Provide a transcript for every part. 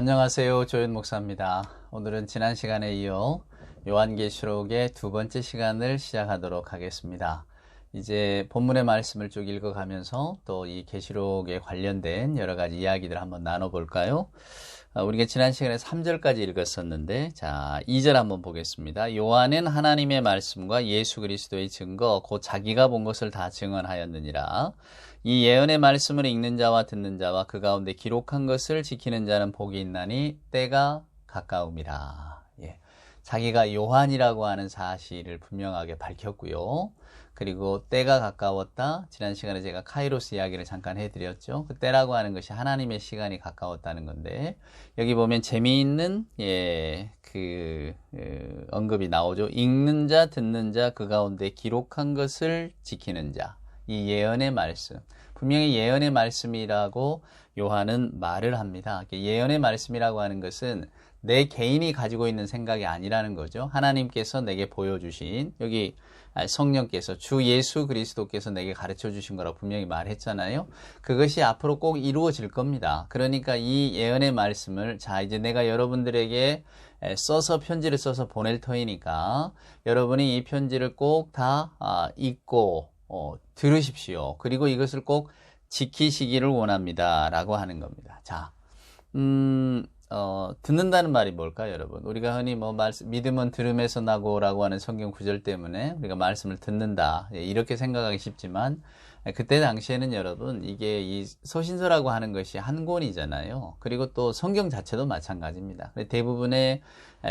안녕하세요. 조윤 목사입니다. 오늘은 지난 시간에 이어 요한계시록의 두 번째 시간을 시작하도록 하겠습니다. 이제 본문의 말씀을 쭉 읽어가면서 또 이 계시록에 관련된 여러 가지 이야기들 한번 나눠볼까요? 아, 우리가 지난 시간에 3절까지 읽었었는데, 자, 2절 한번 보겠습니다. 요한은 하나님의 말씀과 예수 그리스도의 증거, 곧 자기가 본 것을 다 증언하였느니라. 이 예언의 말씀을 읽는 자와 듣는 자와 그 가운데 기록한 것을 지키는 자는 복이 있나니 때가 가까움이라. 예. 자기가 요한이라고 하는 사실을 분명하게 밝혔고요. 그리고 때가 가까웠다. 지난 시간에 제가 카이로스 이야기를 잠깐 해드렸죠. 그 때라고 하는 것이 하나님의 시간이 가까웠다는 건데 여기 보면 재미있는 예, 그, 그 언급이 나오죠. 읽는 자, 듣는 자, 그 가운데 기록한 것을 지키는 자. 이 예언의 말씀. 분명히 예언의 말씀이라고 요한은 말을 합니다. 예언의 말씀이라고 하는 것은 내 개인이 가지고 있는 생각이 아니라는 거죠. 하나님께서 내게 보여주신 여기 성령께서 주 예수 그리스도께서 내게 가르쳐 주신 거라고 분명히 말했잖아요. 그것이 앞으로 꼭 이루어질 겁니다. 그러니까 이 예언의 말씀을 자 이제 내가 여러분들에게 써서 편지를 써서 보낼 터이니까 여러분이 이 편지를 꼭다 아, 읽고 어, 들으십시오. 그리고 이것을 꼭 지키시기를 원합니다. 라고 하는 겁니다. 자, 음, 어, 듣는다는 말이 뭘까요, 여러분? 우리가 흔히 뭐, 말씀, 믿음은 들음에서 나고라고 하는 성경 구절 때문에 우리가 말씀을 듣는다. 예, 이렇게 생각하기 쉽지만, 그때 당시에는 여러분, 이게 이 서신서라고 하는 것이 한 권이잖아요. 그리고 또 성경 자체도 마찬가지입니다. 대부분의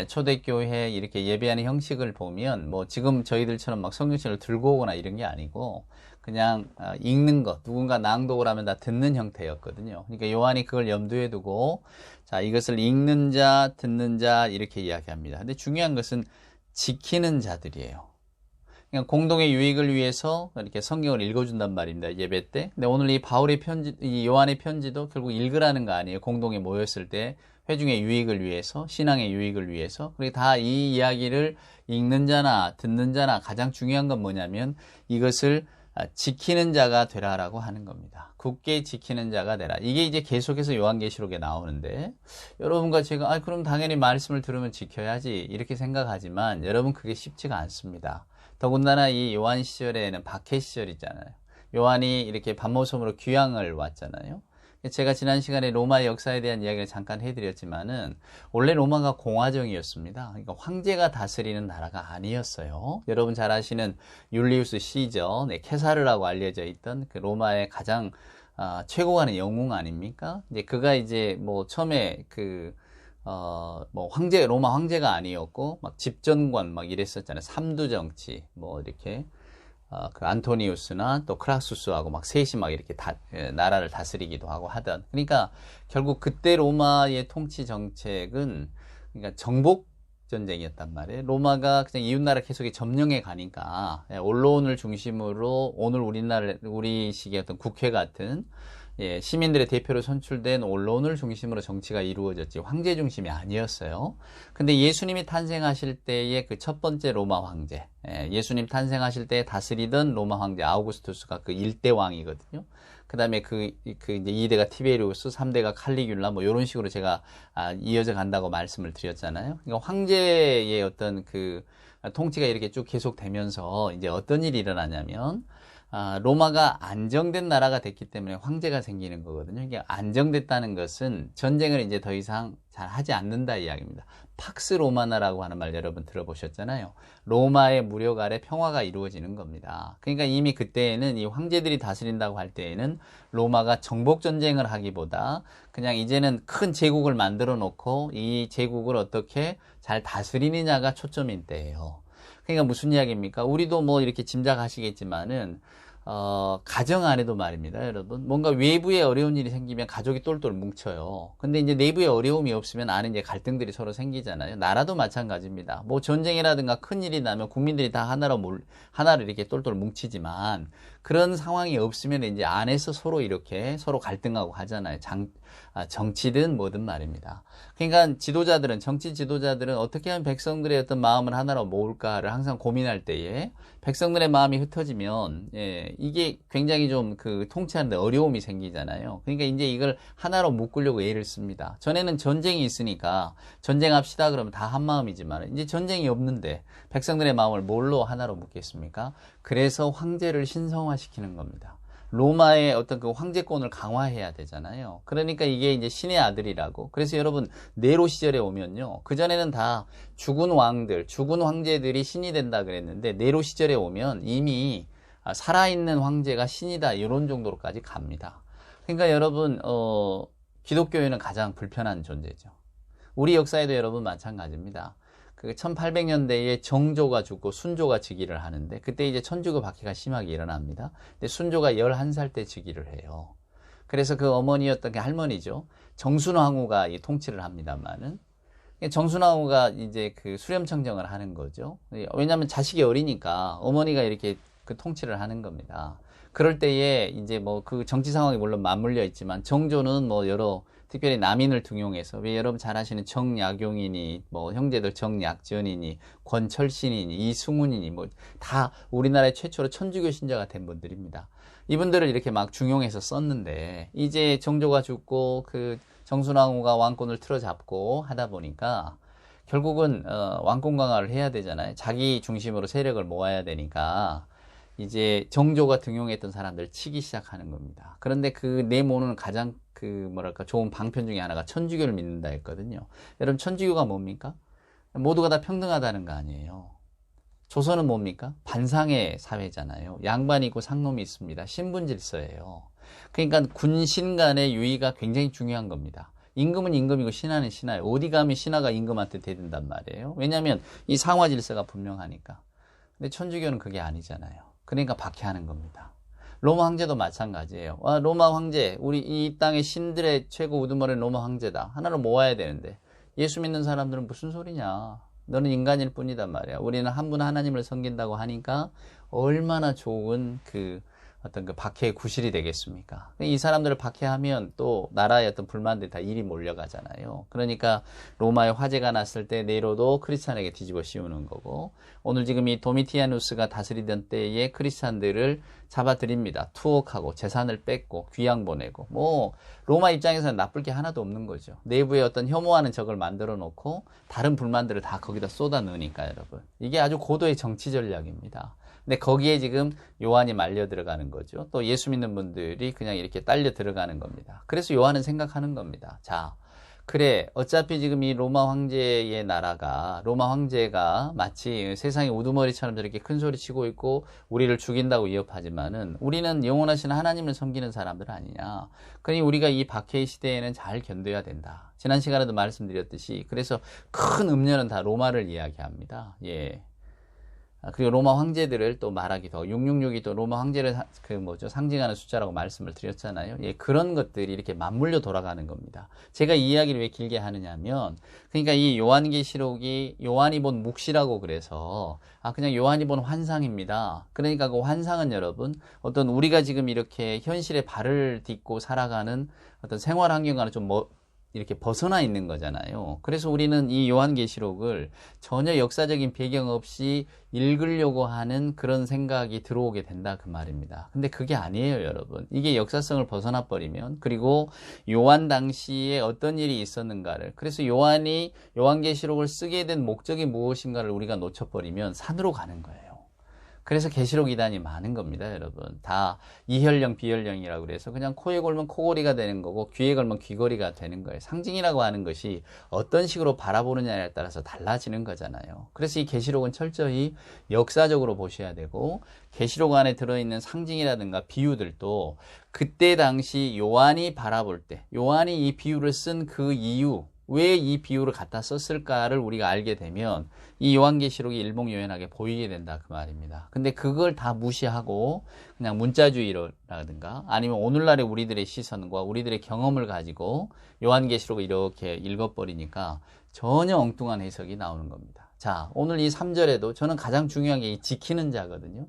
초대교회 이렇게 예배하는 형식을 보면, 뭐 지금 저희들처럼 막 성경책을 들고 오거나 이런 게 아니고, 그냥 어, 읽는 것, 누군가 낭독을 하면 다 듣는 형태였거든요. 그러니까 요한이 그걸 염두에 두고 자, 이것을 읽는 자, 듣는 자 이렇게 이야기합니다. 근데 중요한 것은 지키는 자들이에요. 그냥 공동의 유익을 위해서 이렇게 성경을 읽어준단 말입니다. 예배 때. 근데 오늘 이 바울의 편지, 이 요한의 편지도 결국 읽으라는 거 아니에요. 공동에 모였을 때 회중의 유익을 위해서, 신앙의 유익을 위해서. 그리고 다 이 이야기를 읽는 자나 듣는 자나 가장 중요한 건 뭐냐면 이것을 아, 지키는 자가 되라라고 하는 겁니다. 굳게 지키는 자가 되라. 이게 이제 계속해서 요한계시록에 나오는데 여러분과 제가 아 그럼 당연히 말씀을 들으면 지켜야지 이렇게 생각하지만 여러분 그게 쉽지가 않습니다. 더군다나 이 요한 시절에는 박해 시절이잖아요. 요한이 이렇게 밤모섬으로 귀향을 왔잖아요. 제가 지난 시간에 로마의 역사에 대한 이야기를 잠깐 해드렸지만은 원래 로마가 공화정이었습니다. 그러니까 황제가 다스리는 나라가 아니었어요. 여러분 잘 아시는 율리우스 시저, 네, 케사르라고 알려져 있던 그 로마의 가장 아, 최고가는 영웅 아닙니까? 이제 그가 이제 뭐 처음에 그 어, 뭐 황제 로마 황제가 아니었고 막 집전관 막 이랬었잖아요. 삼두 정치 뭐 이렇게 어, 그 안토니우스나 또 크라수스하고 막 셋이 막 이렇게 다, 예, 나라를 다스리기도 하고 하던. 그러니까 결국 그때 로마의 통치 정책은 그러니까 정복 전쟁이었단 말이에요. 로마가 그냥 이웃나라 계속 점령해 가니까 예, 언론을 중심으로 오늘 우리나라 우리식의 어떤 국회 같은 예, 시민들의 대표로 선출된 언론을 중심으로 정치가 이루어졌지 황제 중심이 아니었어요. 근데 예수님이 탄생하실 때의 그 첫 번째 로마 황제, 예, 수님 탄생하실 때 다스리던 로마 황제 아우구스투스가 그 일대 왕이거든요. 그 다음에 그, 그 이제 2대가 티베리우스, 3대가 칼리귤라 뭐 이런 식으로 제가 아, 이어져 간다고 말씀을 드렸잖아요. 그러니까 황제의 어떤 그 통치가 이렇게 쭉 계속되면서 이제 어떤 일이 일어나냐면 아, 로마가 안정된 나라가 됐기 때문에 황제가 생기는 거거든요. 이게 안정됐다는 것은 전쟁을 이제 더 이상 잘 하지 않는다 이야기입니다. 팍스 로마나라고 하는 말 여러분 들어보셨잖아요. 로마의 무력 아래 평화가 이루어지는 겁니다. 그러니까 이미 그때에는 이 황제들이 다스린다고 할 때에는 로마가 정복 전쟁을 하기보다 그냥 이제는 큰 제국을 만들어 놓고 이 제국을 어떻게 잘 다스리느냐가 초점인 때예요. 그러니까 무슨 이야기입니까? 우리도 뭐 이렇게 짐작하시겠지만은 어, 가정 안에도 말입니다, 여러분. 뭔가 외부에 어려운 일이 생기면 가족이 똘똘 뭉쳐요. 근데 이제 내부에 어려움이 없으면 안에 이제 갈등들이 서로 생기잖아요. 나라도 마찬가지입니다. 뭐 전쟁이라든가 큰 일이 나면 국민들이 다 하나로 몰, 하나로 이렇게 똘똘 뭉치지만 그런 상황이 없으면 이제 안에서 서로 이렇게 서로 갈등하고 하잖아요. 장, 아, 정치든 뭐든 말입니다. 그러니까 지도자들은 정치 지도자들은 어떻게 하면 백성들의 어떤 마음을 하나로 모을까를 항상 고민할 때에 백성들의 마음이 흩어지면 예, 이게 굉장히 좀 그 통치하는데 어려움이 생기잖아요. 그러니까 이제 이걸 하나로 묶으려고 애를 씁니다. 전에는 전쟁이 있으니까 전쟁합시다 그러면 다 한 마음이지만 이제 전쟁이 없는데 백성들의 마음을 뭘로 하나로 묶겠습니까? 그래서 황제를 신성화시키는 겁니다. 로마의 어떤 그 황제권을 강화해야 되잖아요. 그러니까 이게 이제 신의 아들이라고. 그래서 여러분 네로 시절에 오면요. 그전에는 다 죽은 왕들, 죽은 황제들이 신이 된다 그랬는데 네로 시절에 오면 이미 살아있는 황제가 신이다 이런 정도로까지 갑니다. 그러니까 여러분 어 기독교에는 가장 불편한 존재죠. 우리 역사에도 여러분 마찬가지입니다. 그 1800년대에 정조가 죽고 순조가 즉위를 하는데 그때 이제 천주교 박해가 심하게 일어납니다. 근데 순조가 11살 때 즉위를 해요. 그래서 그 어머니였던 게 할머니죠. 정순왕후가 이 통치를 합니다만은 정순왕후가 이제 그 수렴청정을 하는 거죠. 왜냐하면 자식이 어리니까 어머니가 이렇게 그 통치를 하는 겁니다. 그럴 때에 이제 뭐 그 정치 상황이 물론 맞물려 있지만 정조는 뭐 여러 특별히 남인을 등용해서 왜 여러분 잘 아시는 정약용이니 뭐 형제들 정약전이니 권철신이니 이승훈이니 뭐 다 우리나라의 최초로 천주교 신자가 된 분들입니다. 이분들을 이렇게 막 중용해서 썼는데 이제 정조가 죽고 그 정순왕후가 왕권을 틀어잡고 하다 보니까 결국은 어, 왕권 강화를 해야 되잖아요. 자기 중심으로 세력을 모아야 되니까 이제 정조가 등용했던 사람들 치기 시작하는 겁니다. 그런데 그 내모는 가장 그 뭐랄까 좋은 방편 중에 하나가 천주교를 믿는다 했거든요. 여러분 천주교가 뭡니까? 모두가 다 평등하다는 거 아니에요. 조선은 뭡니까? 반상의 사회잖아요. 양반이 있고 상놈이 있습니다. 신분 질서예요. 그러니까 군신 간의 유의가 굉장히 중요한 겁니다. 임금은 임금이고 신하는 신하예요. 어디 가면 신하가 임금한테 대든단 말이에요. 왜냐하면 이 상화 질서가 분명하니까. 근데 천주교는 그게 아니잖아요. 그러니까 박해하는 겁니다. 로마 황제도 마찬가지예요. 아, 로마 황제, 우리 이 땅의 신들의 최고 우두머리 로마 황제다. 하나로 모아야 되는데 예수 믿는 사람들은 무슨 소리냐? 너는 인간일 뿐이단 말이야. 우리는 한 분 하나님을 섬긴다고 하니까 얼마나 좋은 그 어떤 그 박해의 구실이 되겠습니까? 이 사람들을 박해하면 또 나라의 어떤 불만들이 다 일이 몰려가잖아요. 그러니까 로마의 화재가 났을 때 네로도 크리스찬에게 뒤집어 씌우는 거고 오늘 지금 이 도미티아누스가 다스리던 때에 크리스찬들을 잡아들입니다. 투옥하고 재산을 뺏고 귀양 보내고 뭐 로마 입장에서는 나쁠 게 하나도 없는 거죠. 내부에 어떤 혐오하는 적을 만들어 놓고 다른 불만들을 다 거기다 쏟아 넣으니까 여러분 이게 아주 고도의 정치 전략입니다. 근데 거기에 지금 요한이 말려 들어가는 거죠. 또 예수 믿는 분들이 그냥 이렇게 딸려 들어가는 겁니다. 그래서 요한은 생각하는 겁니다. 자, 그래, 어차피 지금 이 로마 황제의 나라가, 로마 황제가 마치 세상의 우두머리처럼 저렇게 큰 소리 치고 있고, 우리를 죽인다고 위협하지만은, 우리는 영원하신 하나님을 섬기는 사람들 아니냐. 그러니 우리가 이 박해의 시대에는 잘 견뎌야 된다. 지난 시간에도 말씀드렸듯이, 그래서 큰 음료는 다 로마를 이야기합니다. 예. 아, 그리고 로마 황제들을 또 말하기 더 666이 또 로마 황제를 그 뭐죠 상징하는 숫자라고 말씀을 드렸잖아요. 예, 그런 것들이 이렇게 맞물려 돌아가는 겁니다. 제가 이 이야기를 왜 길게 하느냐면 그러니까 이 요한계시록이 요한이 본 묵시라고 그래서 아 그냥 요한이 본 환상입니다. 그러니까 그 환상은 여러분 어떤 우리가 지금 이렇게 현실에 발을 딛고 살아가는 어떤 생활 환경과는 좀 뭐, 이렇게 벗어나 있는 거잖아요. 그래서 우리는 이 요한계시록을 전혀 역사적인 배경 없이 읽으려고 하는 그런 생각이 들어오게 된다 그 말입니다. 근데 그게 아니에요, 여러분. 이게 역사성을 벗어나 버리면 그리고 요한 당시에 어떤 일이 있었는가를 그래서 요한이 요한계시록을 쓰게 된 목적이 무엇인가를 우리가 놓쳐 버리면 산으로 가는 거예요. 그래서 계시록 이단이 많은 겁니다, 여러분. 다 이혈령, 비혈령이라고 그래서 그냥 코에 걸면 코골이가 되는 거고 귀에 걸면 귀걸이가 되는 거예요. 상징이라고 하는 것이 어떤 식으로 바라보느냐에 따라서 달라지는 거잖아요. 그래서 이 계시록은 철저히 역사적으로 보셔야 되고 계시록 안에 들어있는 상징이라든가 비유들도 그때 당시 요한이 바라볼 때 요한이 이 비유를 쓴 그 이유 왜 이 비유를 갖다 썼을까를 우리가 알게 되면 이 요한계시록이 일목요연하게 보이게 된다 그 말입니다. 근데 그걸 다 무시하고 그냥 문자주의라든가 아니면 오늘날의 우리들의 시선과 우리들의 경험을 가지고 요한계시록을 이렇게 읽어버리니까 전혀 엉뚱한 해석이 나오는 겁니다. 자, 오늘 이 3절에도 저는 가장 중요한 게이 지키는 자거든요.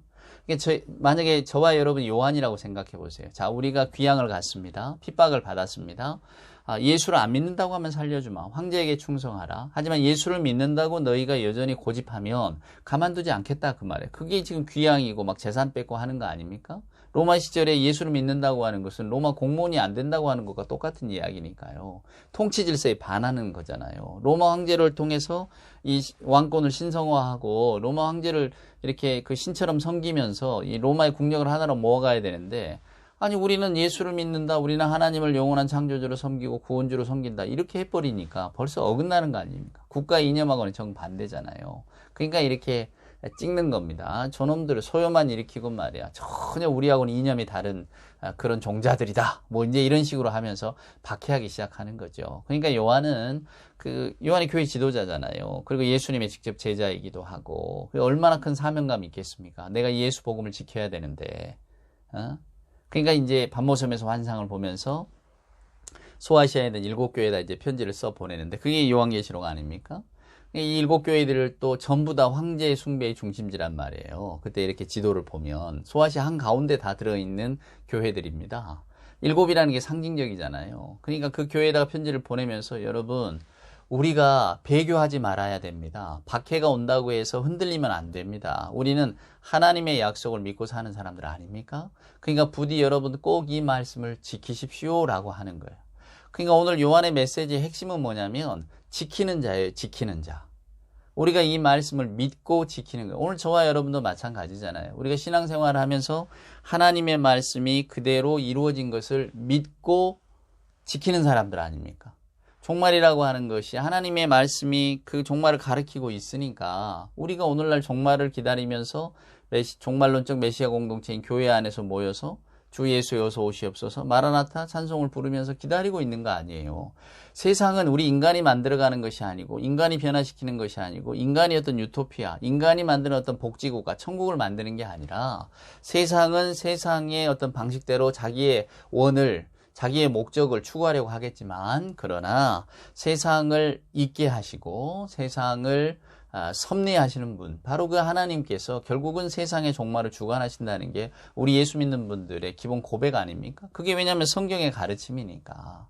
저, 만약에 저와 여러분 요한이라고 생각해 보세요. 자, 우리가 귀향을 갔습니다. 핍박을 받았습니다. 아, 예수를 안 믿는다고 하면 살려주마. 황제에게 충성하라. 하지만 예수를 믿는다고 너희가 여전히 고집하면 가만두지 않겠다 그 말에. 그게 지금 귀양이고 막 재산 뺏고 하는 거 아닙니까? 로마 시절에 예수를 믿는다고 하는 것은 로마 공무원이 안 된다고 하는 것과 똑같은 이야기니까요. 통치 질서에 반하는 거잖아요. 로마 황제를 통해서 이 왕권을 신성화하고 로마 황제를 이렇게 그 신처럼 섬기면서 이 로마의 국력을 하나로 모아가야 되는데 아니 우리는 예수를 믿는다. 우리는 하나님을 영원한 창조주로 섬기고 구원주로 섬긴다. 이렇게 해버리니까 벌써 어긋나는 거 아닙니까? 국가 이념하고는 정반대잖아요. 그러니까 이렇게 찍는 겁니다. 저놈들을 소요만 일으키고 말이야. 전혀 우리하고는 이념이 다른 아, 그런 종자들이다. 뭐 이제 이런 식으로 하면서 박해하기 시작하는 거죠. 그러니까 요한은 그 요한이 교회 지도자잖아요. 그리고 예수님의 직접 제자이기도 하고 얼마나 큰 사명감이 있겠습니까? 내가 예수 복음을 지켜야 되는데. 어? 그러니까 이제 반모섬에서 환상을 보면서 소아시아에 있는 일곱 교회에다 이제 편지를 써 보내는데 그게 요한계시록 아닙니까? 이 일곱 교회들을 또 전부 다 황제의 숭배의 중심지란 말이에요. 그때 이렇게 지도를 보면 소아시아 한 가운데 다 들어있는 교회들입니다. 일곱이라는 게 상징적이잖아요. 그러니까 그 교회에다가 편지를 보내면서 여러분 우리가 배교하지 말아야 됩니다. 박해가 온다고 해서 흔들리면 안 됩니다. 우리는 하나님의 약속을 믿고 사는 사람들 아닙니까? 그러니까 부디 여러분 꼭 이 말씀을 지키십시오라고 하는 거예요. 그러니까 오늘 요한의 메시지의 핵심은 뭐냐면 지키는 자예요. 지키는 자. 우리가 이 말씀을 믿고 지키는 거예요. 오늘 저와 여러분도 마찬가지잖아요. 우리가 신앙생활을 하면서 하나님의 말씀이 그대로 이루어진 것을 믿고 지키는 사람들 아닙니까? 종말이라고 하는 것이 하나님의 말씀이 그 종말을 가리키고 있으니까 우리가 오늘날 종말을 기다리면서 종말론적 메시아 공동체인 교회 안에서 모여서 주 예수 여서 오시옵소서 마라나타 찬송을 부르면서 기다리고 있는 거 아니에요. 세상은 우리 인간이 만들어가는 것이 아니고 인간이 변화시키는 것이 아니고 인간이 어떤 유토피아, 인간이 만드는 어떤 복지국가, 천국을 만드는 게 아니라 세상은 세상의 어떤 방식대로 자기의 원을 자기의 목적을 추구하려고 하겠지만 그러나 세상을 잊게 하시고 세상을 아, 섭리하시는 분, 바로 그 하나님께서 결국은 세상의 종말을 주관하신다는 게 우리 예수 믿는 분들의 기본 고백 아닙니까? 그게 왜냐하면 성경의 가르침이니까.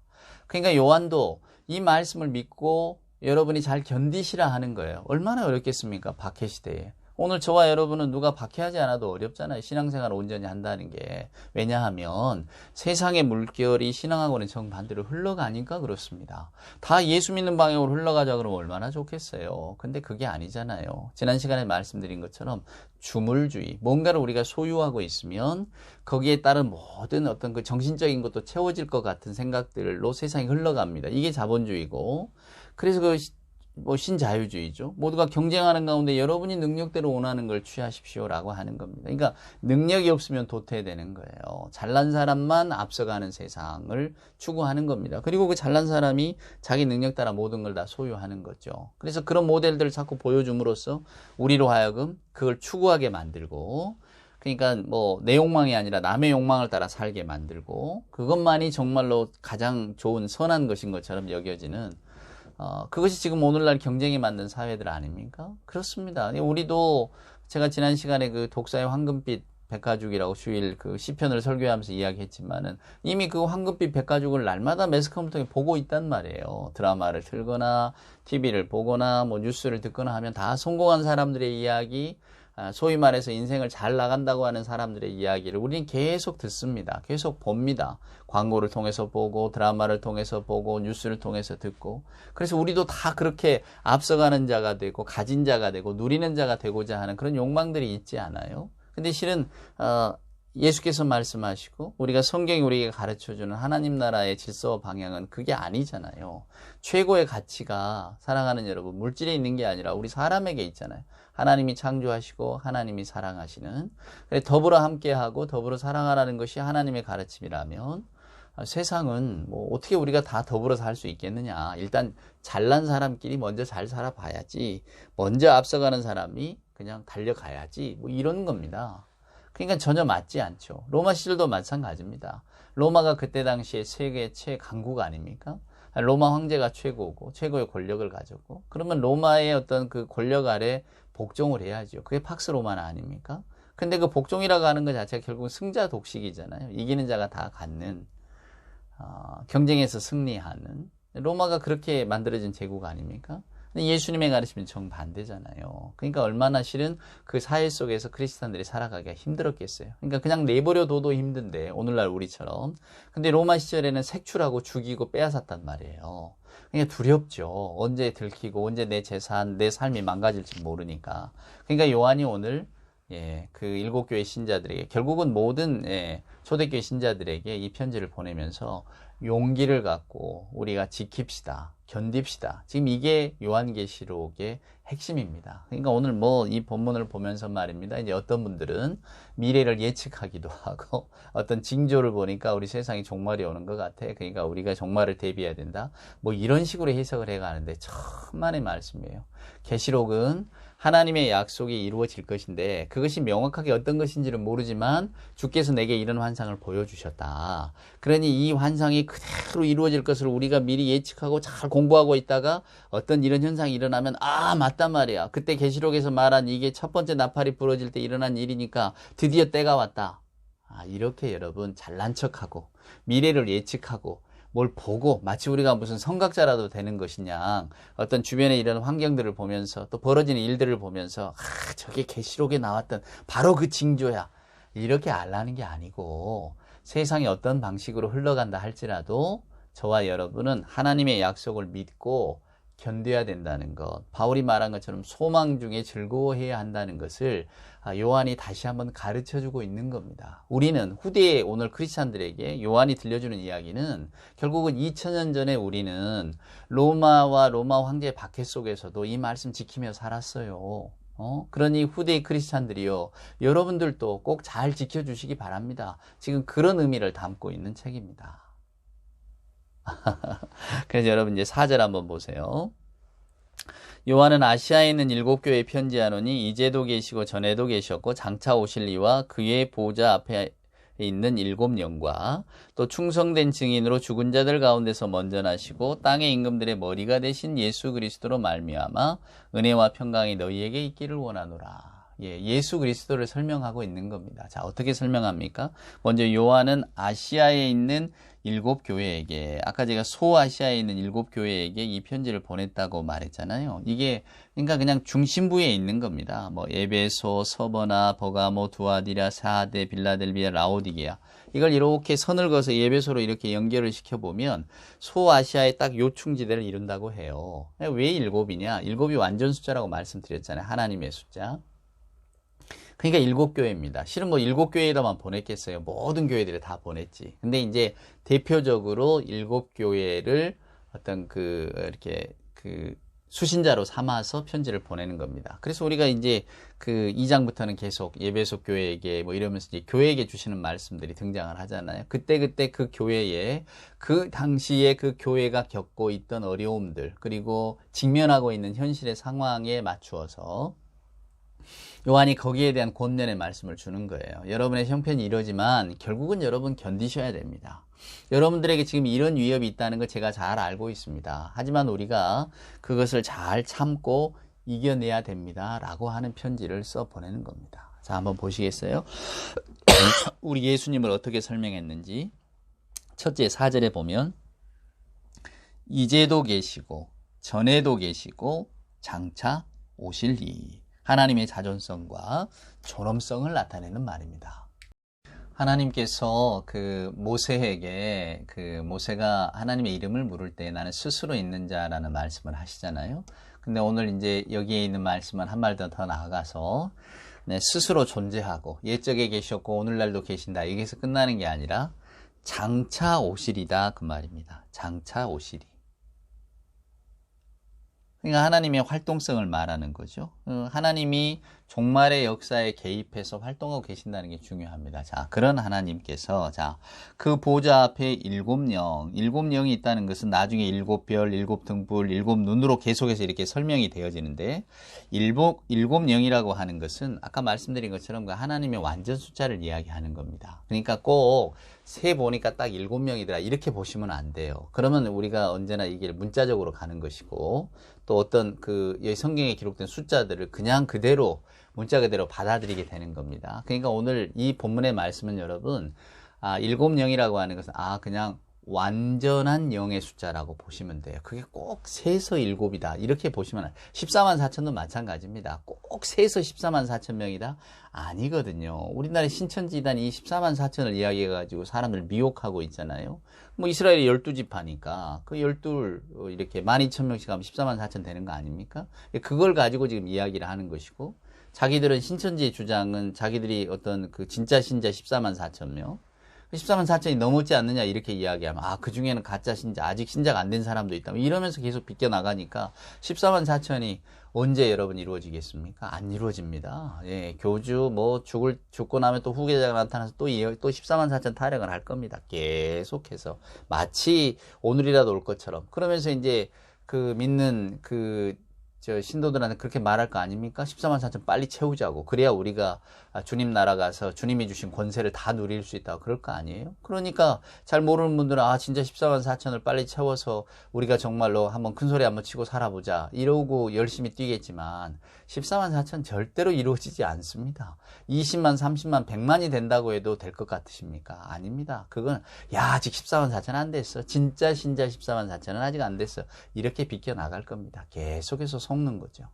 그러니까 요한도 이 말씀을 믿고 여러분이 잘 견디시라 하는 거예요. 얼마나 어렵겠습니까? 박해 시대에. 오늘 저와 여러분은 누가 박해하지 않아도 어렵잖아요. 신앙생활을 온전히 한다는 게. 왜냐하면 세상의 물결이 신앙하고는 정반대로 흘러가니까 그렇습니다. 다 예수 믿는 방향으로 흘러가자 그러면 얼마나 좋겠어요. 근데 그게 아니잖아요. 지난 시간에 말씀드린 것처럼 주물주의, 뭔가를 우리가 소유하고 있으면 거기에 따른 모든 어떤 그 정신적인 것도 채워질 것 같은 생각들로 세상이 흘러갑니다. 이게 자본주의고. 그래서 그 뭐 신자유주의죠. 모두가 경쟁하는 가운데 여러분이 능력대로 원하는 걸 취하십시오라고 하는 겁니다. 그러니까 능력이 없으면 도태되는 거예요. 잘난 사람만 앞서가는 세상을 추구하는 겁니다. 그리고 그 잘난 사람이 자기 능력 따라 모든 걸 다 소유하는 거죠. 그래서 그런 모델들을 자꾸 보여줌으로써 우리로 하여금 그걸 추구하게 만들고 그러니까 뭐 내 욕망이 아니라 남의 욕망을 따라 살게 만들고 그것만이 정말로 가장 좋은 선한 것인 것처럼 여겨지는 어, 그것이 지금 오늘날 경쟁에 만든 사회들 아닙니까? 그렇습니다. 우리도 제가 지난 시간에 그 독사의 황금빛 백가죽이라고 주일 그 시편을 설교하면서 이야기했지만은 이미 그 황금빛 백가죽을 날마다 매스컴을 통해 보고 있단 말이에요. 드라마를 틀거나 TV를 보거나 뭐 뉴스를 듣거나 하면 다 성공한 사람들의 이야기, 아, 소위 말해서 인생을 잘 나간다고 하는 사람들의 이야기를 우리는 계속 듣습니다. 계속 봅니다. 광고를 통해서 보고 드라마를 통해서 보고 뉴스를 통해서 듣고 그래서 우리도 다 그렇게 앞서가는 자가 되고 가진 자가 되고 누리는 자가 되고자 하는 그런 욕망들이 있지 않아요? 근데 실은 어, 예수께서 말씀하시고 우리가 성경이 우리에게 가르쳐주는 하나님 나라의 질서와 방향은 그게 아니잖아요. 최고의 가치가 사랑하는 여러분 물질에 있는 게 아니라 우리 사람에게 있잖아요. 하나님이 창조하시고 하나님이 사랑하시는 더불어 함께하고 더불어 사랑하라는 것이 하나님의 가르침이라면 세상은 뭐 어떻게 우리가 다 더불어 살 수 있겠느냐. 일단 잘난 사람끼리 먼저 잘 살아봐야지. 먼저 앞서가는 사람이 그냥 달려가야지. 뭐 이런 겁니다. 그러니까 전혀 맞지 않죠. 로마 시절도 마찬가지입니다. 로마가 그때 당시에 세계 최강국 아닙니까? 로마 황제가 최고고 최고의 권력을 가졌고 그러면 로마의 어떤 그 권력 아래 복종을 해야죠. 그게 팍스 로마나 아닙니까? 근데 그 복종이라고 하는 것 자체가 결국 승자 독식이잖아요. 이기는 자가 다 갖는 어, 경쟁에서 승리하는 로마가 그렇게 만들어진 제국 아닙니까? 예수님의 가르침은 정반대잖아요. 그러니까 얼마나 실은 그 사회 속에서 크리스찬들이 살아가기가 힘들었겠어요. 그러니까 그냥 내버려 둬도 힘든데 오늘날 우리처럼. 근데 로마 시절에는 색출하고 죽이고 빼앗았단 말이에요. 그러니까 두렵죠. 언제 들키고 언제 내 재산, 내 삶이 망가질지 모르니까. 그러니까 요한이 오늘 예, 그 일곱 교회 신자들에게 결국은 모든 예, 초대교회 신자들에게 이 편지를 보내면서 용기를 갖고 우리가 지킵시다. 견딥시다. 지금 이게 요한계시록의 핵심입니다. 그러니까 오늘 뭐 이 본문을 보면서 말입니다. 이제 어떤 분들은 미래를 예측하기도 하고 어떤 징조를 보니까 우리 세상이 종말이 오는 것 같아. 그러니까 우리가 종말을 대비해야 된다. 뭐 이런 식으로 해석을 해가는데 천만의 말씀이에요. 계시록은 하나님의 약속이 이루어질 것인데 그것이 명확하게 어떤 것인지는 모르지만 주께서 내게 이런 환상을 보여주셨다. 그러니 이 환상이 그대로 이루어질 것을 우리가 미리 예측하고 잘 공부하고 있다가 어떤 이런 현상이 일어나면 아 맞단 말이야. 그때 계시록에서 말한 이게 첫 번째 나팔이 부러질 때 일어난 일이니까 드디어 때가 왔다. 아, 이렇게 여러분 잘난 척하고 미래를 예측하고 뭘 보고 마치 우리가 무슨 성각자라도 되는 것이냐. 어떤 주변에 이런 환경들을 보면서 또 벌어지는 일들을 보면서 아 저게 계시록에 나왔던 바로 그 징조야. 이렇게 알라는 게 아니고 세상이 어떤 방식으로 흘러간다 할지라도 저와 여러분은 하나님의 약속을 믿고 견뎌야 된다는 것, 바울이 말한 것처럼 소망 중에 즐거워해야 한다는 것을 아, 요한이 다시 한번 가르쳐 주고 있는 겁니다. 우리는 후대의 오늘 크리스찬들에게 요한이 들려주는 이야기는 결국은 2000년 전에 우리는 로마와 로마 황제의 박해 속에서도 이 말씀 지키며 살았어요. 어? 그러니 후대의 크리스찬들이요. 여러분들도 꼭 잘 지켜주시기 바랍니다. 지금 그런 의미를 담고 있는 책입니다. 그래서 여러분 이제 4절 한번 보세요. 요한은 아시아에 있는 일곱 교회에 편지하노니 이제도 계시고 전에도 계셨고 장차 오실 이와 그의 보좌 앞에 있는 일곱 영과 또 충성된 증인으로 죽은 자들 가운데서 먼저 나시고 땅의 임금들의 머리가 되신 예수 그리스도로 말미암아 은혜와 평강이 너희에게 있기를 원하노라. 예, 예수 그리스도를 설명하고 있는 겁니다. 자, 어떻게 설명합니까? 먼저 요한은 아시아에 있는 일곱 교회에게 아까 제가 소아시아에 있는 일곱 교회에게 이 편지를 보냈다고 말했잖아요. 이게 그러니까 그냥 중심부에 있는 겁니다. 뭐 에베소, 서버나, 버가모, 두아디라, 사데, 빌라델비아, 라오디게아 이걸 이렇게 선을 그어서 예배소로 이렇게 연결을 시켜보면 소아시아의 딱 요충지대를 이룬다고 해요. 왜 일곱이냐? 일곱이 완전 숫자라고 말씀드렸잖아요. 하나님의 숫자. 그러니까 일곱 교회입니다. 실은 뭐 일곱 교회에다만 보냈겠어요. 모든 교회들이 다 보냈지. 근데 이제 대표적으로 일곱 교회를 어떤 그 이렇게 그 수신자로 삼아서 편지를 보내는 겁니다. 그래서 우리가 이제 그 2장부터는 계속 예배소 교회에게 뭐 이러면서 이제 교회에게 주시는 말씀들이 등장을 하잖아요. 그때그때 그 교회에 그 당시에 그 교회가 겪고 있던 어려움들 그리고 직면하고 있는 현실의 상황에 맞추어서 요한이 거기에 대한 권면의 말씀을 주는 거예요. 여러분의 형편이 이러지만 결국은 여러분 견디셔야 됩니다. 여러분들에게 지금 이런 위협이 있다는 걸 제가 잘 알고 있습니다. 하지만 우리가 그것을 잘 참고 이겨내야 됩니다. 라고 하는 편지를 써 보내는 겁니다. 자, 한번 보시겠어요? 우리 예수님을 어떻게 설명했는지. 첫째, 사절에 보면, 이제도 계시고, 전에도 계시고, 장차 오실리. 하나님의 자존성과 존엄성을 나타내는 말입니다. 하나님께서 그 모세에게 그 모세가 하나님의 이름을 물을 때 나는 스스로 있는 자라는 말씀을 하시잖아요. 근데 오늘 이제 여기에 있는 말씀은 한 말 더 더 나아가서 네, 스스로 존재하고 옛적에 계셨고 오늘날도 계신다. 여기서 끝나는 게 아니라 장차 오시리다 그 말입니다. 장차 오시리. 그러니까 하나님의 활동성을 말하는 거죠. 어, 하나님이 종말의 역사에 개입해서 활동하고 계신다는 게 중요합니다. 자, 그런 하나님께서 자, 그 보좌 앞에 일곱 영, 일곱 영이 있다는 것은 나중에 일곱 별, 일곱 등불, 일곱 눈으로 계속해서 이렇게 설명이 되어지는데 일곱 일곱 영이라고 하는 것은 아까 말씀드린 것처럼 그 하나님의 완전 숫자를 이야기하는 겁니다. 그러니까 꼭 세 보니까 딱 일곱 명이더라 이렇게 보시면 안 돼요. 그러면 우리가 언제나 이게 문자적으로 가는 것이고 또 어떤 그 성경에 기록된 숫자들을 그냥 그대로 문자 그대로 받아들이게 되는 겁니다. 그러니까 오늘 이 본문의 말씀은 여러분 아, 일곱 영이라고 하는 것은 아 그냥 완전한 영의 숫자라고 보시면 돼요. 그게 꼭 세서 일곱이다. 이렇게 보시면 14만 4천도 마찬가지입니다. 꼭 세서 14만 4천 명이다? 아니거든요. 우리나라 신천지단이 14만 4천을 이야기해가지고 사람들 미혹하고 있잖아요. 뭐 이스라엘이 12지파니까 그 12, 이렇게 12,000명씩 하면 14만 4천 되는 거 아닙니까? 그걸 가지고 지금 이야기를 하는 것이고 자기들은 신천지의 주장은 자기들이 어떤 그 진짜 신자 14만 4천 명 14만 4천이 넘었지 않느냐 이렇게 이야기하면 아 그 중에는 가짜 신자 아직 신자가 안 된 사람도 있다 이러면서 계속 비껴 나가니까 14만 4천이 언제 여러분 이루어지겠습니까? 안 이루어집니다. 예, 교주 뭐 죽을 죽고 나면 또 후계자가 나타나서 또, 또 14만 4천 타령을 할 겁니다. 계속해서 마치 오늘이라도 올 것처럼 그러면서 이제 그 믿는 그 저 신도들한테 그렇게 말할 거 아닙니까? 14만 4천 빨리 채우자고. 그래야 우리가 주님 나라 가서 주님이 주신 권세를 다 누릴 수 있다고 그럴 거 아니에요? 그러니까 잘 모르는 분들은 아 진짜 14만 4천을 빨리 채워서 우리가 정말로 한번 큰 소리 한번 치고 살아보자. 이러고 열심히 뛰겠지만 14만 4천 절대로 이루어지지 않습니다. 20만, 30만, 100만이 된다고 해도 될 것 같으십니까? 아닙니다. 그건 야 아직 14만 4천 안 됐어. 진짜 신자 14만 4천은 아직 안 됐어. 이렇게 비껴 나갈 겁니다. 계속해서 속는 거죠.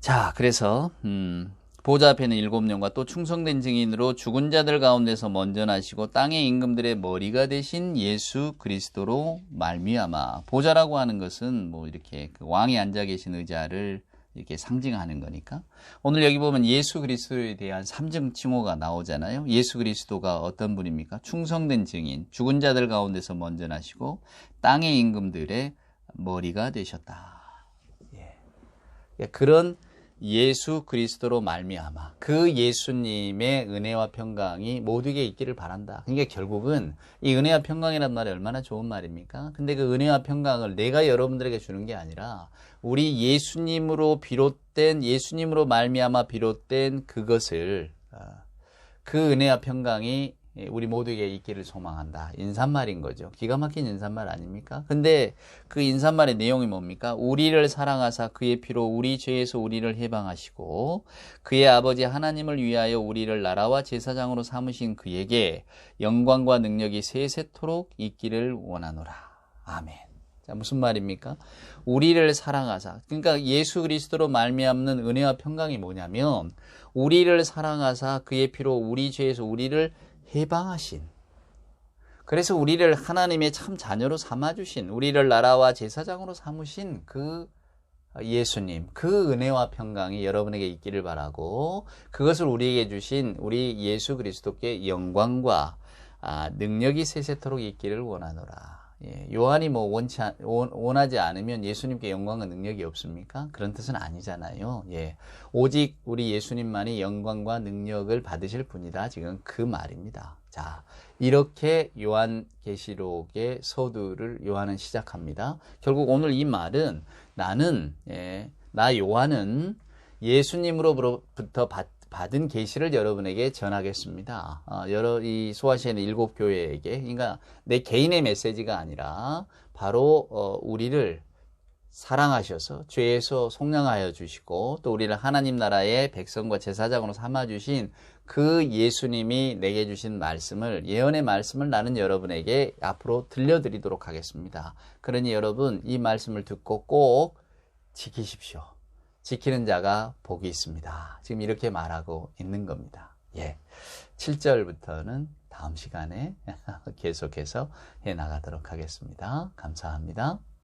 자, 그래서 음, 보좌 앞에는 일곱 명과 또 충성된 증인으로 죽은 자들 가운데서 먼저 나시고 땅의 임금들의 머리가 되신 예수 그리스도로 말미암아 보좌라고 하는 것은 뭐 이렇게 그 왕이 앉아 계신 의자를 이렇게 상징하는 거니까 오늘 여기 보면 예수 그리스도에 대한 삼정 칭호가 나오잖아요. 예수 그리스도가 어떤 분입니까? 충성된 증인, 죽은 자들 가운데서 먼저 나시고 땅의 임금들의 머리가 되셨다. 예. 그런 예수 그리스도로 말미암아 그 예수님의 은혜와 평강이 모두에게 있기를 바란다. 그러니까 결국은 이 은혜와 평강이란 말이 얼마나 좋은 말입니까? 근데 그 은혜와 평강을 내가 여러분들에게 주는 게 아니라 우리 예수님으로 비롯된 예수님으로 말미암아 비롯된 그것을 어, 그 은혜와 평강이 예, 우리 모두에게 있기를 소망한다. 인사말인 거죠. 기가 막힌 인사말 아닙니까? 근데 그 인사말의 내용이 뭡니까? 우리를 사랑하사 그의 피로 우리 죄에서 우리를 해방하시고 그의 아버지 하나님을 위하여 우리를 나라와 제사장으로 삼으신 그에게 영광과 능력이 세세토록 있기를 원하노라. 아멘. 자, 무슨 말입니까? 우리를 사랑하사. 그러니까 예수 그리스도로 말미암는 은혜와 평강이 뭐냐면 우리를 사랑하사 그의 피로 우리 죄에서 우리를 해방하신 그래서 우리를 하나님의 참 자녀로 삼아주신 우리를 나라와 제사장으로 삼으신 그 예수님 그 은혜와 평강이 여러분에게 있기를 바라고 그것을 우리에게 주신 우리 예수 그리스도께 영광과 아, 능력이 세세토록 있기를 원하노라. 예, 요한이 뭐 원치 원 하지 않으면 예수님께 영광과 능력이 없습니까? 그런 뜻은 아니잖아요. 예, 오직 우리 예수님만이 영광과 능력을 받으실 분이다. 지금 그 말입니다. 자, 이렇게 요한계시록의 서두를 요한은 시작합니다. 결국 오늘 이 말은 나는 예, 나 요한은 예수님으로부터 받 받은 계시를 여러분에게 전하겠습니다. 어, 여러 이 소아시아는 일곱 교회에게 그러니까 내 개인의 메시지가 아니라 바로 어, 우리를 사랑하셔서 죄에서 속량하여 주시고 또 우리를 하나님 나라의 백성과 제사장으로 삼아 주신 그 예수님이 내게 주신 말씀을 예언의 말씀을 나는 여러분에게 앞으로 들려드리도록 하겠습니다. 그러니 여러분 이 말씀을 듣고 꼭 지키십시오. 지키는 자가 복이 있습니다. 지금 이렇게 말하고 있는 겁니다. 예. 7절부터는 다음 시간에 계속해서 해 나가도록 하겠습니다. 감사합니다.